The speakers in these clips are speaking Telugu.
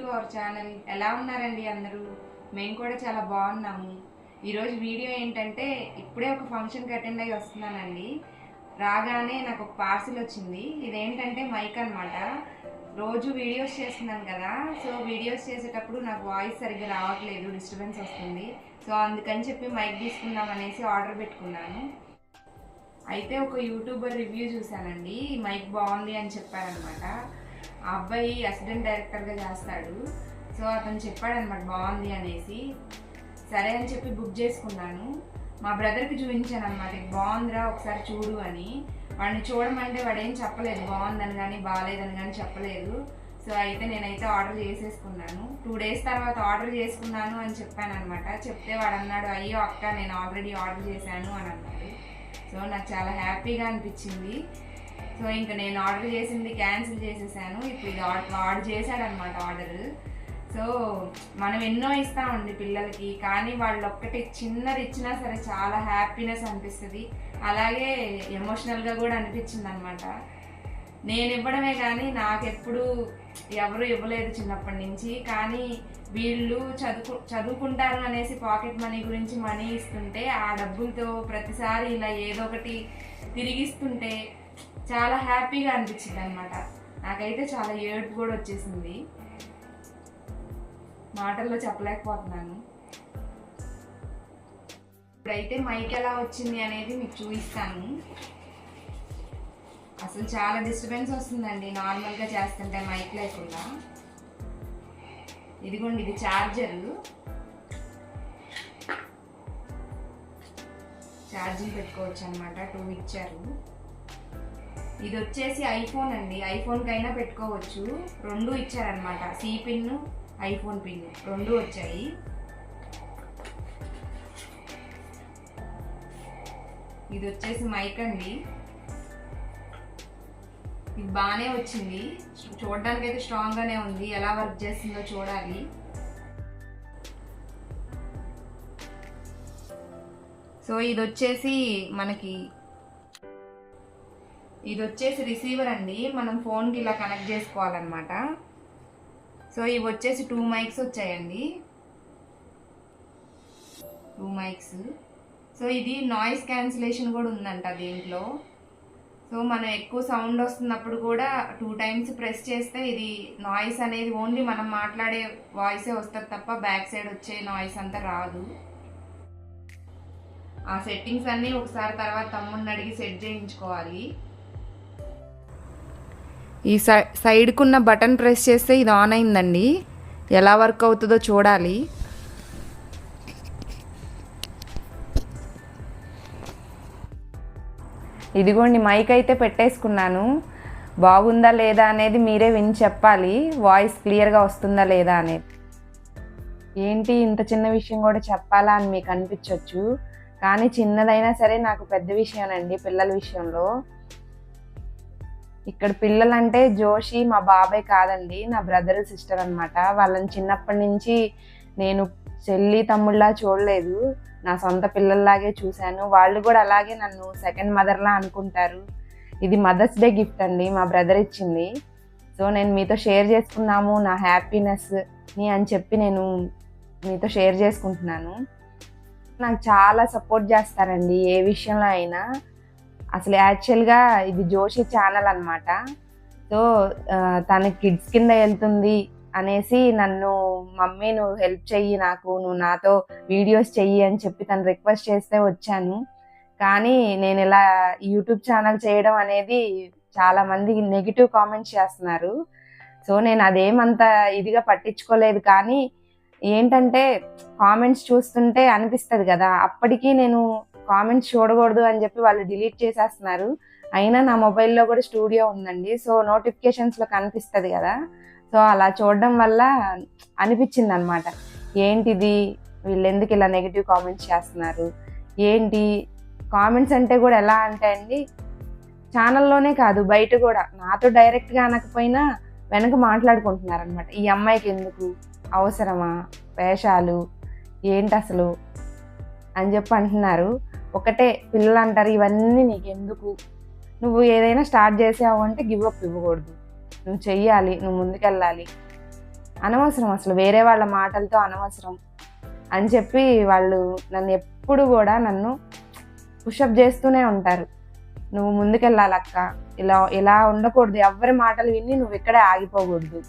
అవర్ ఛానల్ ఎలా ఉన్నారండి అందరూ? మేము కూడా చాలా బాగున్నాము. ఈరోజు వీడియో ఏంటంటే ఇప్పుడే ఒక ఫంక్షన్కి అటెండ్ అయ్యి వస్తున్నానండి. రాగానే నాకు ఒక పార్సిల్ వచ్చింది. ఇదేంటంటే మైక్ అన్నమాట. రోజు వీడియోస్ చేస్తున్నాను కదా సో వీడియోస్ చేసేటప్పుడు నాకు వాయిస్ సరిగ్గా రావట్లేదు డిస్టర్బెన్స్ వస్తుంది. సో అందుకని చెప్పి మైక్ తీసుకుందాం అనేసి ఆర్డర్ పెట్టుకున్నాను. అయితే ఒక యూట్యూబర్ రివ్యూ చూశానండి. మైక్ బాగుంది అని చెప్పారనమాట ఆ అబ్బాయి అసిస్టెంట్ డైరెక్టర్గా చేస్తాడు. సో అతను చెప్పాడనమాట బాగుంది అనేసి. సరే అని చెప్పి బుక్ చేసుకున్నాను. మా బ్రదర్కి చూపించాను అనమాట బాగుందిరా ఒకసారి చూడు అని. వాడిని చూడమంటే వాడు ఏం చెప్పలేదు బాగుందని కానీ బాగాలేదని కానీ చెప్పలేదు. సో అయితే నేనైతే ఆర్డర్ చేసేసుకున్నాను. టూ డేస్ తర్వాత ఆర్డర్ చేసుకున్నాను అని చెప్పాను అనమాట చెప్తే వాడు అన్నాడు అయ్యో అక్క నేను ఆల్రెడీ ఆర్డర్ చేశాను అని అన్నాడు. సో నాకు చాలా హ్యాపీగా అనిపించింది. సో ఇంకా నేను ఆర్డర్ చేసింది క్యాన్సిల్ చేసేసాను. ఇప్పుడు ఇది ఆర్డర్ వాడు చేశాడనమాట ఆర్డర్. సో మనం ఎన్నో ఇస్తామండి పిల్లలకి కానీ వాళ్ళు ఒక్కటి చిన్నది ఇచ్చినా సరే చాలా హ్యాపీనెస్ అనిపిస్తుంది. అలాగే ఎమోషనల్గా కూడా అనిపించింది అనమాట నేను ఇవ్వడమే కానీ నాకు ఎప్పుడు ఎవరు ఇవ్వలేదు చిన్నప్పటి నుంచి. కానీ వీళ్ళు చదువుకు చదువుకుంటారు అనేసి పాకెట్ మనీ గురించి మనీ ఇస్తుంటే ఆ డబ్బులతో ప్రతిసారి ఇలా ఏదో ఒకటి తిరిగిస్తుంటే చాలా హ్యాపీగా అనిపించింది అనమాట నాకైతే చాలా ఏడుపు కూడా వచ్చేసింది. మాటల్లో చెప్పలేకపోతున్నాను. ఇప్పుడైతే మైక్ ఎలా వచ్చింది అనేది మీకు చూపిస్తాను. అసలు చాలా డిస్టర్బెన్స్ వస్తుందండి నార్మల్గా చేస్తుంటే మైక్ లేకుండా. ఇదిగోండి ఇది ఛార్జరు ఛార్జింగ్ పెట్టుకోవచ్చు అనమాట టూ ఇచ్చారు. ఇది వచ్చేసి ఐఫోన్ అండి. ఐఫోన్కి అయినా పెట్టుకోవచ్చు. రెండు ఇచ్చారనమాట సి పిన్ ఐఫోన్ పిన్ రెండు వచ్చాయి. ఇది వచ్చేసి మైక్ అండి. ఇది బాగానే వచ్చింది. చూడడానికి అయితే స్ట్రాంగ్గానే ఉంది. ఎలా వర్క్ చేస్తుందో చూడాలి. సో ఇది వచ్చేసి మనకి ఇది వచ్చేసి రిసీవర్ అండి. మనం ఫోన్కి ఇలా కనెక్ట్ చేసుకోవాలన్నమాట. సో ఇవి వచ్చేసి టూ మైక్స్ వచ్చాయండి. Two mics. సో ఇది నాయిస్ క్యాన్సిలేషన్ కూడా ఉందంట దీంట్లో. సో మనం ఎక్కువ సౌండ్ వస్తున్నప్పుడు కూడా టూ టైమ్స్ ప్రెస్ చేస్తే ఇది నాయిస్ అనేది ఓన్లీ మనం మాట్లాడే వాయిసే వస్తుంది తప్ప బ్యాక్ సైడ్ వచ్చే నాయిస్ అంతా రాదు. ఆ సెట్టింగ్స్ అన్నీ ఒకసారి తర్వాత తమ్ముడిని అడిగి సెట్ చేయించుకోవాలి. ఈ సై సైడ్కున్న బటన్ ప్రెస్ చేస్తే ఇది ఆన్ అయిందండి. ఎలా వర్క్ అవుతుందో చూడాలి. ఇదిగోండి మైక్ అయితే పెట్టేసుకున్నాను. బాగుందా లేదా అనేది మీరే విని చెప్పాలి. వాయిస్ క్లియర్గా వస్తుందా లేదా అనేది. ఏంటి ఇంత చిన్న విషయం కూడా చెప్పాలా అని మీకు అనిపించవచ్చు కానీ చిన్నదైనా సరే నాకు పెద్ద విషయమేనండి పిల్లల విషయంలో. ఇక్కడ పిల్లలంటే జోషి మా బాబాయ్ కాదండి నా బ్రదర్ సిస్టర్ అనమాట వాళ్ళని చిన్నప్పటి నుంచి నేను చెల్లి తమ్ముళ్ళా చూడలేదు. నా సొంత పిల్లల్లాగే చూశాను. వాళ్ళు కూడా అలాగే నన్ను సెకండ్ మదర్లా అనుకుంటారు. ఇది మదర్స్ డే గిఫ్ట్ అండి మా బ్రదర్ ఇచ్చింది. సో నేను మీతో షేర్ చేసుకున్నాము నా హ్యాపీనెస్ని అని చెప్పి నేను మీతో షేర్ చేసుకుంటున్నాను. నాకు చాలా సపోర్ట్ చేస్తారండి ఏ విషయంలో అయినా. అసలు యాక్చువల్గా ఇది జోషి ఛానల్ అనమాట సో తన కిడ్స్ కింద వెళ్తుంది అనేసి నన్ను మమ్మీ నువ్వు హెల్ప్ చెయ్యి నాకు నువ్వు నాతో వీడియోస్ చెయ్యి అని చెప్పి తను రిక్వెస్ట్ చేస్తే వచ్చాను. కానీ నేను ఇలా యూట్యూబ్ ఛానల్ చేయడం అనేది చాలా మంది నెగిటివ్ కామెంట్స్ చేస్తున్నారు. సో నేను అదేమంత ఇదిగా పట్టించుకోలేదు. కానీ ఏంటంటే కామెంట్స్ చూస్తుంటే అనిపిస్తుంది కదా. అప్పటికీ నేను కామెంట్స్ చూడకూడదు అని చెప్పి వాళ్ళు డిలీట్ చేసేస్తున్నారు. అయినా నా మొబైల్లో కూడా స్టూడియో ఉందండి. సో నోటిఫికేషన్స్లో కనిపిస్తుంది కదా. సో అలా చూడడం వల్ల అనిపించింది అనమాట ఏంటిది? వీళ్ళు ఎందుకు ఇలా నెగిటివ్ కామెంట్స్ చేస్తున్నారు? ఏంటి? కామెంట్స్ అంటే కూడా ఎలా అంటే అండి ఛానల్లోనే కాదు బయట కూడా. నాతో డైరెక్ట్గా అనకపోయినా వెనక మాట్లాడుకుంటున్నారు అనమాట ఈ అమ్మాయికి ఎందుకు? అవసరమా? వేషాలు? ఏంటి అసలు? అని చెప్పి అంటున్నారు. ఒకటే పిల్లలు అంటారు ఇవన్నీ నీకు ఎందుకు నువ్వు ఏదైనా స్టార్ట్ చేసావు అంటే గివ్ అప్ ఇవ్వకూడదు. నువ్వు చెయ్యాలి నువ్వు ముందుకెళ్ళాలి. అనవసరం అసలు వేరే వాళ్ళ మాటలతో అనవసరం. అని చెప్పి వాళ్ళు నన్ను ఎప్పుడు కూడా నన్ను పుషప్ చేస్తూనే ఉంటారు. నువ్వు ముందుకెళ్ళాలక్క. ఇలా ఇలా ఉండకూడదు. ఎవరి మాటలు విని నువ్వు ఇక్కడే ఆగిపోకూడదు.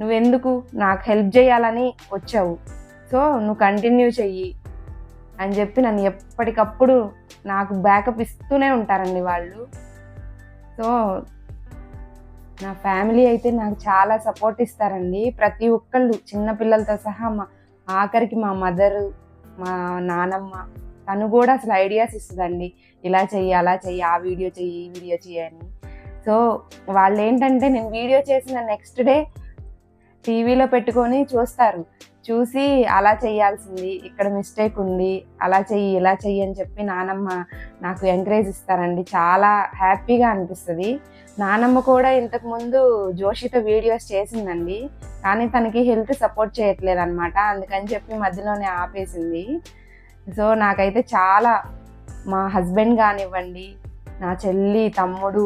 నువ్వెందుకు? నాకు హెల్ప్ చేయాలని వచ్చావు. సో నువ్వు కంటిన్యూ చెయ్యి. అని చెప్పి నన్ను ఎప్పటికప్పుడు నాకు బ్యాకప్ ఇస్తూనే ఉంటారండి వాళ్ళు. సో నా ఫ్యామిలీ అయితే నాకు చాలా సపోర్ట్ ఇస్తారండి. ప్రతి ఒక్కళ్ళు చిన్న పిల్లలతో సహా మా ఆఖరికి మా మదరు మా నానమ్మ తను కూడా అసలు ఐడియాస్ ఇస్తుందండి. ఇలా చెయ్యి అలా చెయ్యి ఆ వీడియో చెయ్యి ఈ వీడియో చెయ్యి అని. సో వాళ్ళు ఏంటంటే నేను వీడియో చేసిన నెక్స్ట్ డే టీవీలో పెట్టుకొని చూస్తారు. చూసి అలా చేయాల్సింది ఇక్కడ మిస్టేక్ ఉంది అలా చెయ్యి ఇలా చెయ్యి అని చెప్పి నానమ్మ నాకు ఎంకరేజ్ ఇస్తారండి. చాలా హ్యాపీగా అనిపిస్తుంది. నానమ్మ కూడా ఇంతకుముందు జోషితో వీడియోస్ చేసిందండి. కానీ తనకి హెల్త్ సపోర్ట్ చేయట్లేదు అనమాట అందుకని చెప్పి మధ్యలోనే ఆపేసింది. సో నాకైతే చాలా మా హస్బెండ్ కానివ్వండి నా చెల్లి తమ్ముడు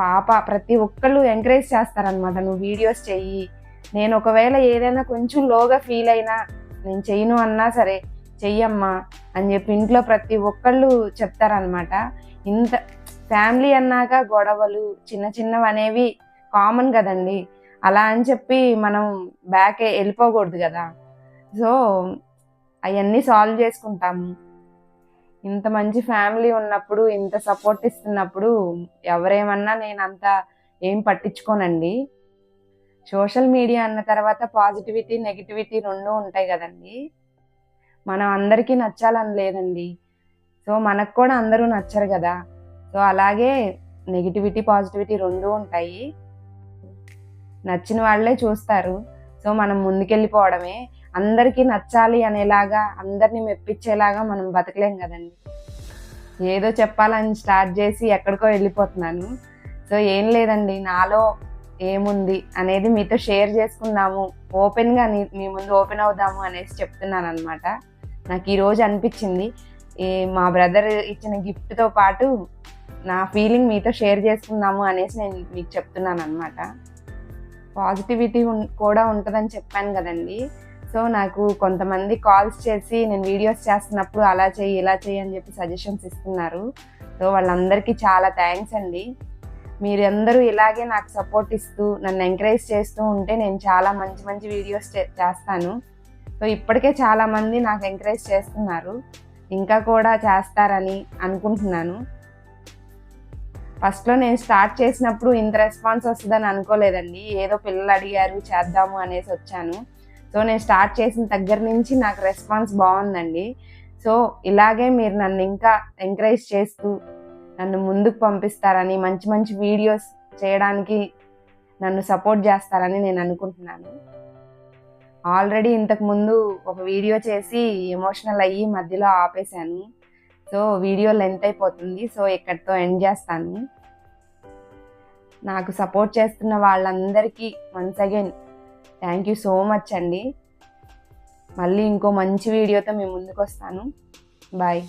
పాప ప్రతి ఒక్కళ్ళు ఎంకరేజ్ చేస్తారనమాట నువ్వు వీడియోస్ చెయ్యి నేను ఒకవేళ ఏదైనా కొంచెం లోగా ఫీల్ అయినా నేను చెయ్యను అన్నా సరే చెయ్యమ్మా అని చెప్పి ఇంట్లో ప్రతి ఒక్కళ్ళు చెప్తారనమాట ఇంత ఫ్యామిలీ అన్నాక గొడవలు చిన్న చిన్నవి అనేవి కామన్ కదండి. అలా అని చెప్పి మనం బ్యాక్ వెళ్ళిపోకూడదు కదా. సో అవన్నీ సాల్వ్ చేసుకుంటాము. ఇంత మంచి ఫ్యామిలీ ఉన్నప్పుడు ఇంత సపోర్ట్ ఇస్తున్నప్పుడు ఎవరేమన్నా నేను అంత ఏం పట్టించుకోనండి. సోషల్ మీడియా అన్న తర్వాత పాజిటివిటీ నెగిటివిటీ రెండు ఉంటాయి కదండి. మనం అందరికీ నచ్చాలని లేదండి. సో మనకు కూడా అందరూ నచ్చరు కదా. సో అలాగే నెగిటివిటీ పాజిటివిటీ రెండు ఉంటాయి. నచ్చిన వాళ్ళే చూస్తారు. సో మనం ముందుకెళ్ళిపోవడమే. అందరికీ నచ్చాలి అనేలాగా అందరినీ మెప్పించేలాగా మనం బతకలేం కదండి. ఏదో చెప్పాలని స్టార్ట్ చేసి ఎక్కడికో వెళ్ళిపోతున్నాను. సో ఏం లేదండి. నాలో ఏముంది అనేది మీతో షేర్ చేసుకుందాము. ఓపెన్గా మీ ముందు ఓపెన్ అవుదాము అనేసి చెప్తున్నాను అనమాట నాకు ఈరోజు అనిపించింది. ఈ మా బ్రదర్ ఇచ్చిన గిఫ్ట్తో పాటు నా ఫీలింగ్ మీతో షేర్ చేసుకుందాము అనేసి నేను మీకు చెప్తున్నాను అనమాట పాజిటివిటీ కూడా ఉంటుందని చెప్పాను కదండి. సో నాకు కొంతమంది కాల్స్ చేసి నేను వీడియోస్ చేస్తున్నప్పుడు అలా చేయి ఇలా చెయ్యి అని చెప్పి సజెషన్స్ ఇస్తున్నారు. సో వాళ్ళందరికీ చాలా థ్యాంక్స్ అండి. మీరందరూ ఇలాగే నాకు సపోర్ట్ ఇస్తూ నన్ను ఎంకరేజ్ చేస్తూ ఉంటే నేను చాలా మంచి మంచి వీడియోస్ చేస్తాను. సో ఇప్పటికే చాలామంది నాకు ఎంకరేజ్ చేస్తున్నారు. ఇంకా కూడా చేస్తారని అనుకుంటున్నాను. ఫస్ట్లో నేను స్టార్ట్ చేసినప్పుడు ఇంత రెస్పాన్స్ వస్తుందని అనుకోలేదండి. ఏదో పిల్లలు అడిగారు చేద్దాము అనేసి వచ్చాను. సో నేను స్టార్ట్ చేసిన దగ్గర నుంచి నాకు రెస్పాన్స్ బాగుందండి. సో ఇలాగే మీరు నన్ను ఇంకా ఎంకరేజ్ చేస్తూ నన్ను ముందుకు పంపిస్తారని మంచి మంచి వీడియోస్ చేయడానికి నన్ను సపోర్ట్ చేస్తారని నేను అనుకుంటున్నాను. ఆల్రెడీ ఇంతకుముందు ఒక వీడియో చేసి ఎమోషనల్ అయ్యి మధ్యలో ఆపేశాను. సో వీడియో లెంత్ అయిపోతుంది. సో ఇక్కడితో ఎండ్ చేస్తాను. నాకు సపోర్ట్ చేస్తున్న వాళ్ళందరికీ once again thank you so much అండి. మళ్ళీ ఇంకో మంచి వీడియోతో మేము ముందుకు వస్తాను బాయ్